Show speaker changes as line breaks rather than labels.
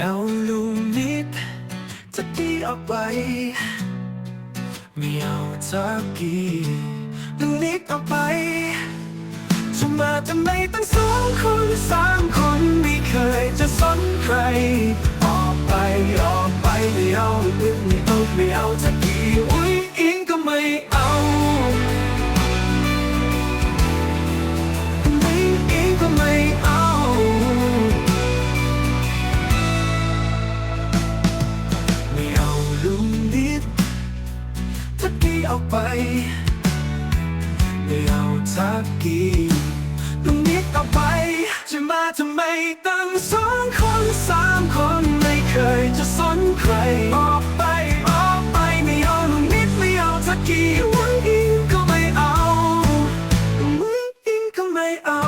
เอาลูกนิดจะดีออกไปไม่เอาจักกี้ลูกนิดออกไปจะมาทำไมตั้งสองคนสามคนไม่เคยจะสนใคร ออกไปออกไปไม่เอาลูกไม่เอาไม่เอาจักกี้ เอาไปไม่เอาทักกี้ตรงนี้ต่อไป จะมาทำไมตั้งสองคนสามคนไม่เคยจะสนใคร ออกไป ออกไปไม่เอาตรงนิดไม่เอาทักกีหวังอิงก็ไม่เอาหวังอิงก็ไม่เอา